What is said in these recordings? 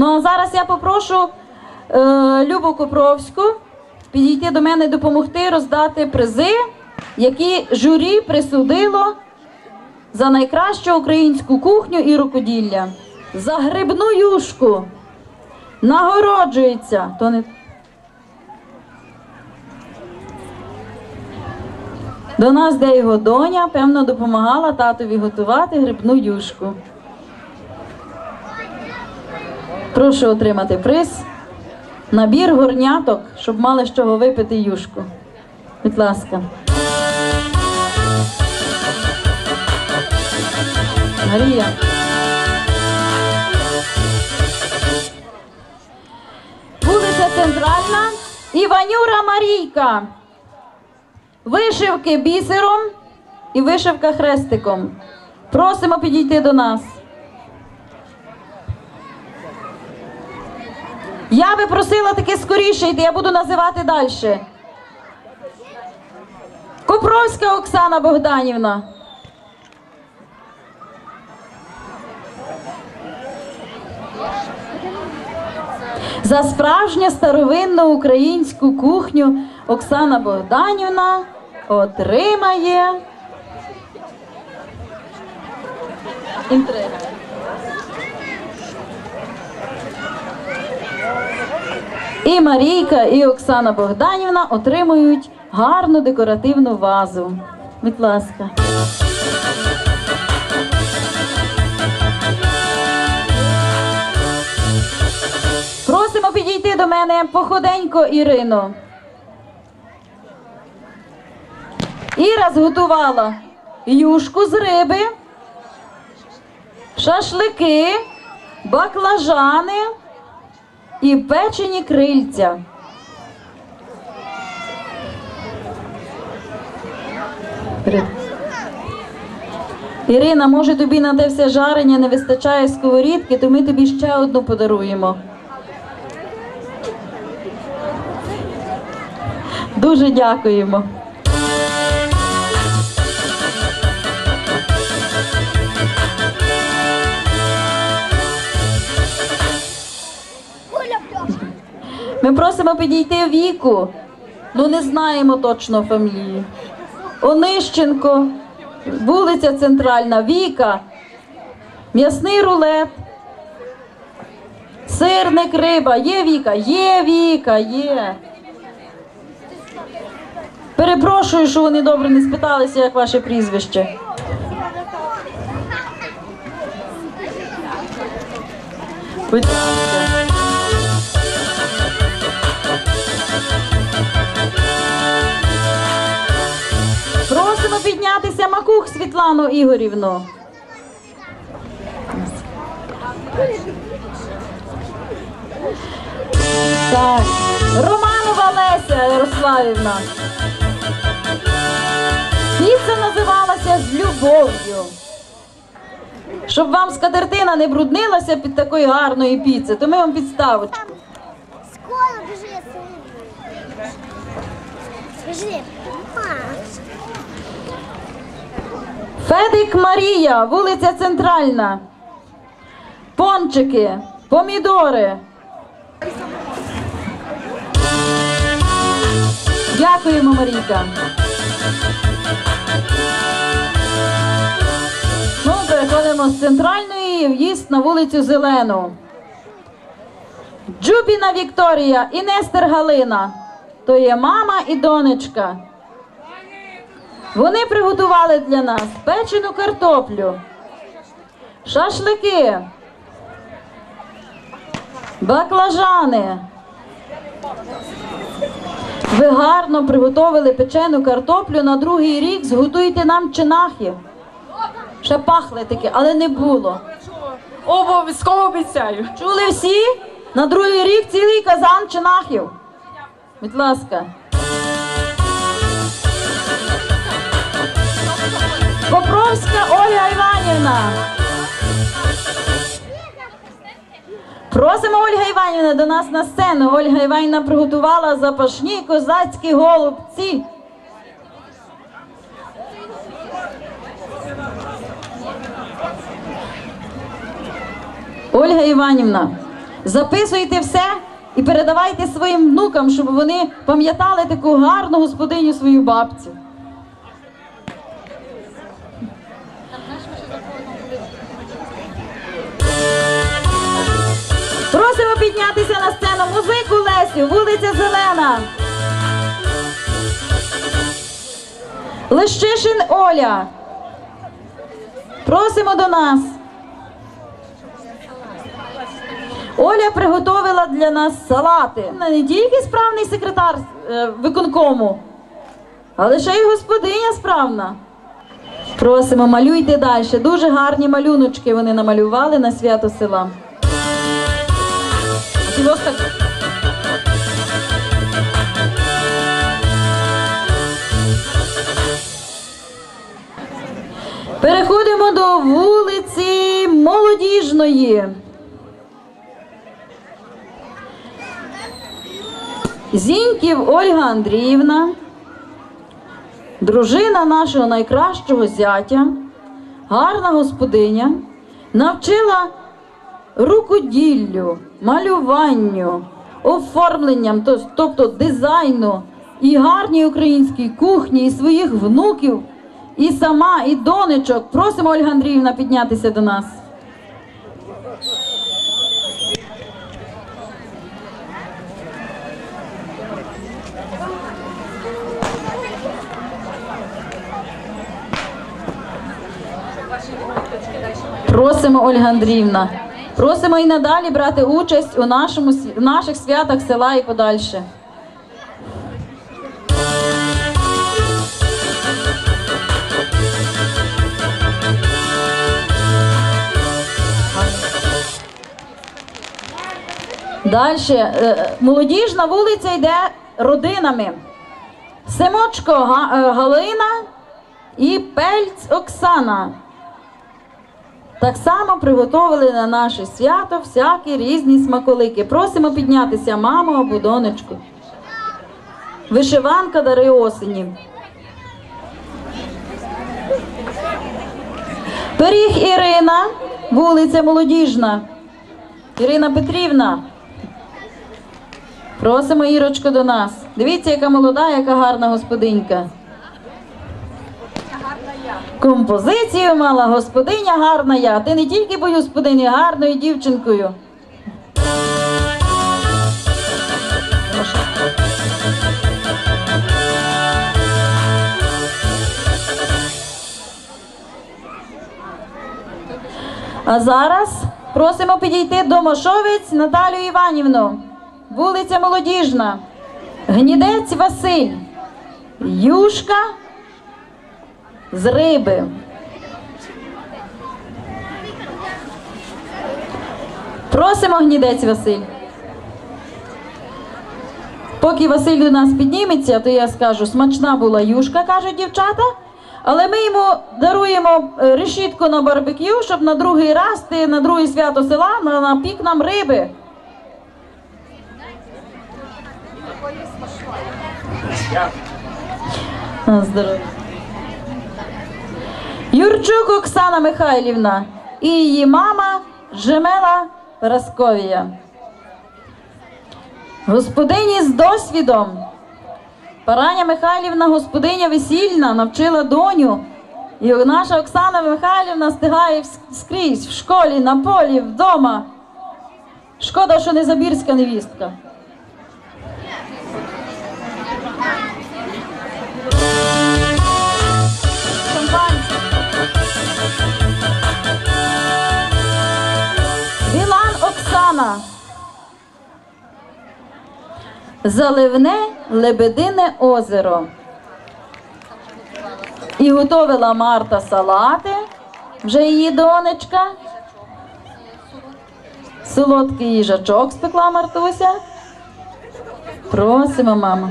Ну а зараз я попрошу е, Любу Копровську підійти до мене і допомогти роздати призи, які журі присудило за найкращу українську кухню і рукоділля. За грибну юшку нагороджується. То не... До нас, де його доня, певно, допомагала татові готувати грибну юшку. Прошу отримати приз. Набір горняток, щоб мали з чого випити юшку. Будь ласка. Марія. Вулиця Центральна. Іванюра Марійка. Вишивки бісером і вишивка хрестиком. Просимо підійти до нас. Я би просила таки скоріше йти, я буду називати далі. Копровська Оксана Богданівна. За справжню старовинну українську кухню Оксана Богданівна отримає інтрига. І Марійка, і Оксана Богданівна отримують гарну декоративну вазу. Будь ласка. Просимо підійти до мене походенько Ірину. Іра зготувала юшку з риби, шашлики, баклажани і печені крильця. Ірина, може тобі на те все жарення не вистачає сковорідки, то ми тобі ще одну подаруємо. Дуже дякуємо. Ми просимо підійти віку. Ну не знаємо точно фамілії. Онищенко, вулиця Центральна, Віка, м'ясний рулет, сирник, риба. Є Віка, є Віка, є. Перепрошую, що вони добре не спиталися, як ваше прізвище. Будь. Піднятися Макух Світлану Ігорівну. Так, Романова Леся Ярославівна. Піца називалася з любов'ю. Щоб вам скатертина не бруднилася під такої гарної піци, то ми вам підставочку. Скоро бежи, Скажи, мама. Федик Марія, вулиця Центральна. Пончики, помідори. Дякуємо, Марійка. Ну, переходимо з центральної в'їзд на вулицю Зелену. Джубіна Вікторія і Нестер Галина. То є мама і донечка. Вони приготували для нас печену картоплю, шашлики, баклажани. Ви гарно приготовили печену картоплю на другий рік, зготуйте нам чинахів. Ще пахли таке, але не було. Обов'язково обіцяю. Чули всі? На другий рік цілий казан чинахів. Будь ласка. Іванівна. Просимо Ольга Іванівна до нас на сцену. Ольга Іванівна приготувала запашні козацькі голубці. Ольга Іванівна, Записуйте все і передавайте своїм внукам, щоб вони пам'ятали таку гарну господиню свою бабцю. Піднятися на сцену музику Лесю, вулиця Зелена. Лещишин Оля. Просимо до нас. Оля приготовила для нас салати. Не тільки справний секретар е, виконкому, але ще й господиня справна. Просимо, малюйте далі. Дуже гарні малюночки вони намалювали на свято села. Ти Переходимо до вулиці Молодіжної. Зіньків Ольга Андріївна, дружина нашого найкращого зятя, гарна господиня, навчила рукоділлю, малюванню, оформленням, тобто дизайну і гарній українській кухні, і своїх внуків, і сама, і донечок. Просимо Ольга Андріївна піднятися до нас. Просимо, Ольга Андріївна. Просимо і надалі брати участь у нашому наших святах села і подальше. Далі. е, Молодіжна вулиця йде родинами. Семочко е, Галина і Пельць Оксана. Так само приготовили на наше свято всякі різні смаколики. Просимо піднятися маму або донечку. Вишиванка дари осені. Пиріг Ірина, вулиця Молодіжна. Ірина Петрівна. Просимо Ірочку до нас. Дивіться, яка молода, яка гарна господинька. Композицію мала господиня гарна я. Ти не тільки будь господині, гарною дівчинкою. А зараз просимо підійти до Мошовець Наталію Іванівну, вулиця Молодіжна, Гнідець Василь, Юшка з риби. Просимо гнідець Василь. Поки Василь до нас підніметься, то я скажу, смачна була юшка, кажуть дівчата. Але ми йому даруємо е, решітку на барбекю, щоб на другий раз ти на друге свято села на- напік нам риби. На здоров'я. Юрчук Оксана Михайлівна і її мама Жемела Парасковія. Господині з досвідом. Параня Михайлівна, господиня весільна, навчила доню. І наша Оксана Михайлівна встигає вс- скрізь, в школі, на полі, вдома. Шкода, що не забірська невістка. Оксана. Заливне лебедине озеро. І готовила Марта салати, вже її донечка. Солодкий їжачок спекла Мартуся. Просимо, мама.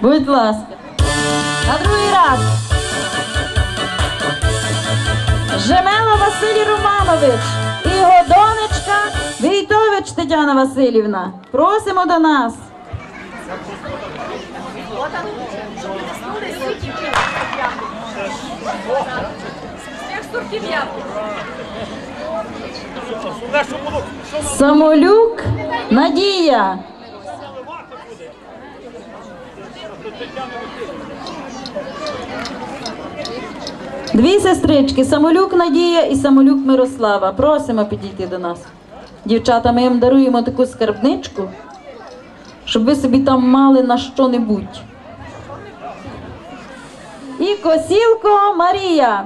Будь ласка. На другий раз. Жемела Василій Романович і його донечка Війтович Тетяна Васильівна. Просимо до нас. Самолюк Надія. Дві сестрички Самолюк Надія і Самолюк Мирослава. Просимо підійти до нас. Дівчата, ми їм даруємо таку скарбничку, щоб ви собі там мали на що-небудь. І Косілко Марія.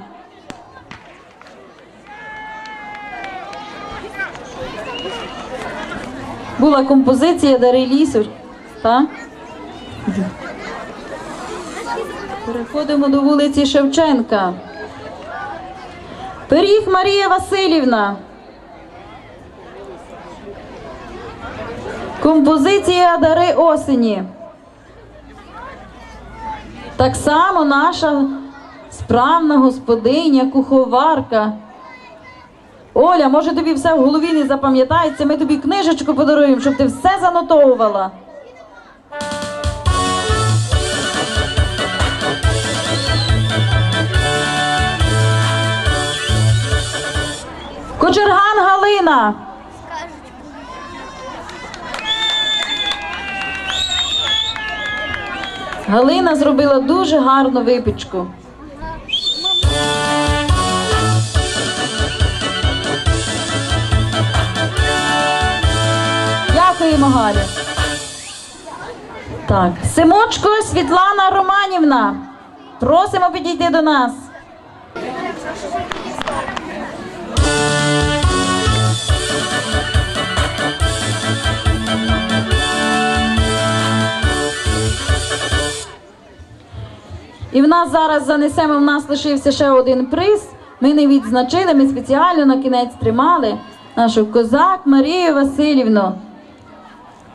Була композиція Дари лісу. Так? Переходимо до вулиці Шевченка. Пиріг Марія Васильівна. Композиція Дари осені. Так само наша справна господиня, куховарка. Оля, може тобі все в голові не запам'ятається, ми тобі книжечку подаруємо, щоб ти все занотовувала. Кочерган Галина. Галина зробила дуже гарну випічку. Дякуємо, Галя. Так, Симочко Світлана Романівна. Просимо підійти до нас. І в нас зараз занесемо, в нас лишився ще один приз. Ми не відзначили, ми спеціально на кінець тримали нашу козак Марію Васильівну.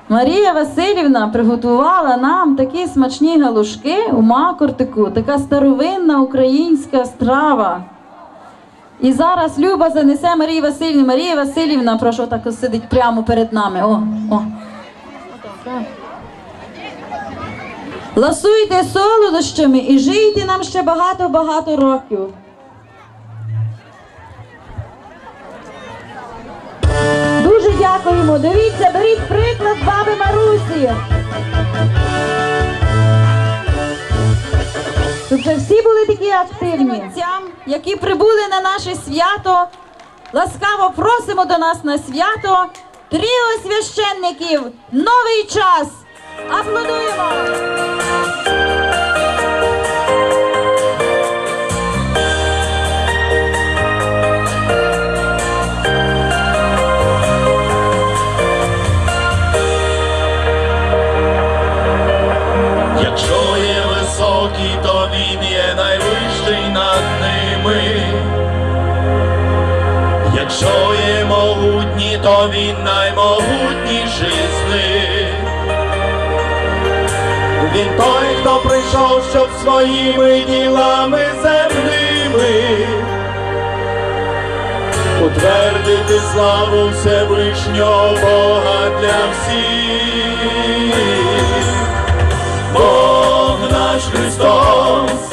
Марія Васильівна приготувала нам такі смачні галушки у макортику, така старовинна українська страва. І зараз Люба занесе Марії Васильівні. Марія Васильівна, прошу так сидить прямо перед нами. О, о. Ласуйте солодощами і жийте нам ще багато-багато років. Дуже дякуємо. Дивіться, беріть приклад баби Марусі. Щоб вже всі були такі активні. Які прибули на наше свято, ласкаво просимо до нас на свято тріо священників. Новий час. Аплодуємо! Якщо є могутній, то він наймогутніший з них. Він той, хто прийшов, щоб своїми ділами земними утвердити славу Всевишнього Бога для всіх. Бог наш Христос,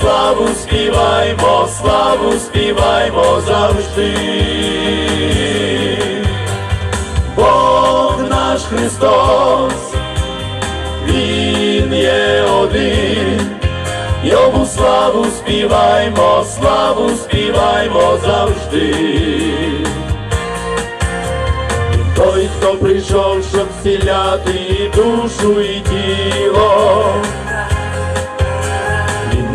славу співаймо, славу співаймо завжди. Бог наш Христос, Він є один, йому славу співаймо, славу співаймо завжди. Той, хто прийшов, щоб зціляти душу і тіло,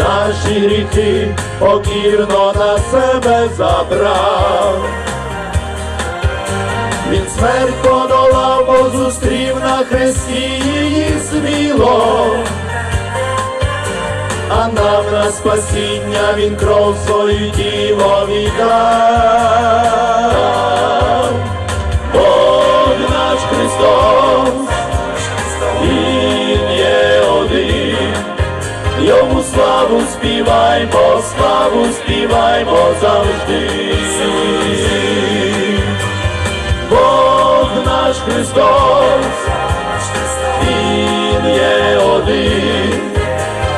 наші гріхи покірно на себе забрав. Він смерть подолав, бо зустрів на хресті її сміло, а нам на спасіння він кров свою тіло віддав. Йому славу співаймо, славу співаймо завжди. Бог наш Христос, Він є один,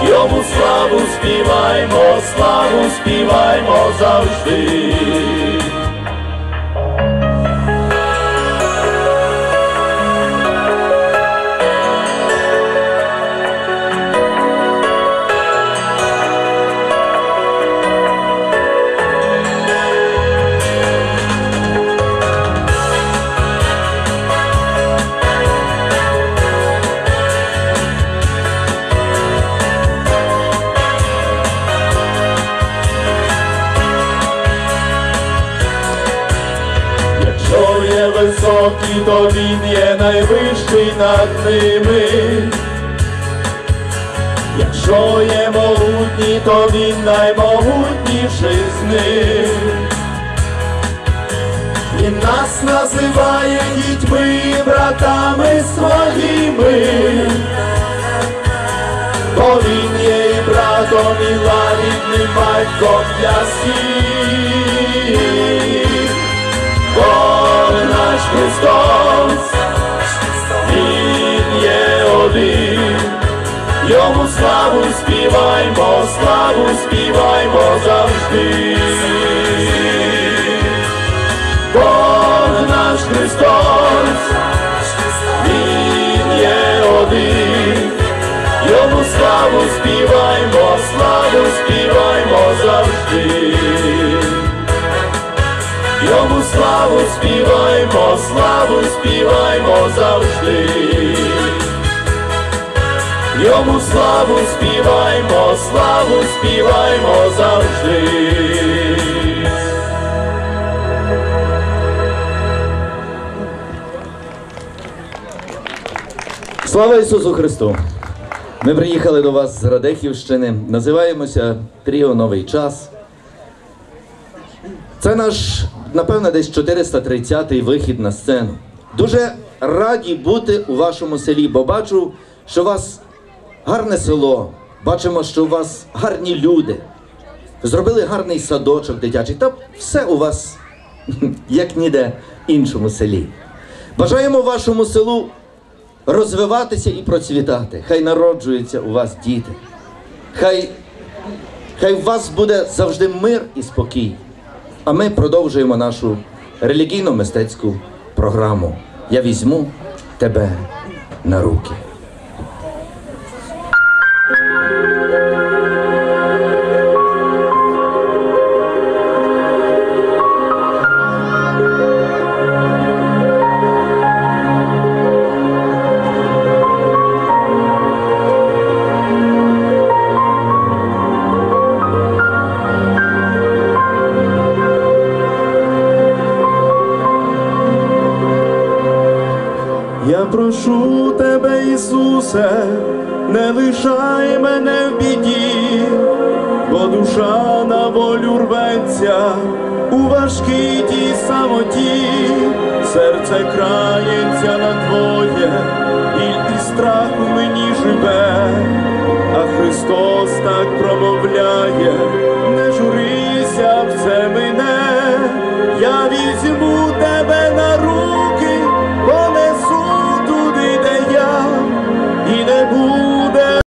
йому славу співаймо, славу співаймо завжди. Найвищий над ними. Якщо є могутній, то він наймогутніший з них. Він нас називає дітьми і братами своїми. Бо він є і братом, і лагідним батьком для всіх. Бог наш Христос, є йому славу співаймо, славу співаймо завжди. Бог наш Христос, Він є один, йому славу співаймо, славу співаймо завжди. Йому славу співаймо, славу співаймо завжди. Йому славу співаймо, славу співаймо завжди. Слава Ісусу Христу! Ми приїхали до вас з Радехівщини. Називаємося Тріо Новий час. Це наш, напевно, десь 430-й вихід на сцену. Дуже раді бути у вашому селі, бо бачу, що вас гарне село. Бачимо, що у вас гарні люди. Зробили гарний садочок дитячий. Та все у вас як ніде іншому селі. Бажаємо вашому селу розвиватися і процвітати. Хай народжуються у вас діти. Хай, хай у вас буде завжди мир і спокій. А ми продовжуємо нашу релігійно-мистецьку програму. Я візьму тебе на руки. Я прошу тебе, Ісусе, не лишай мене в біді, бо душа на волю рветься у важкій тій самоті, серце крається на твоє, біль і страх у мені живе, а Христос так промовляє,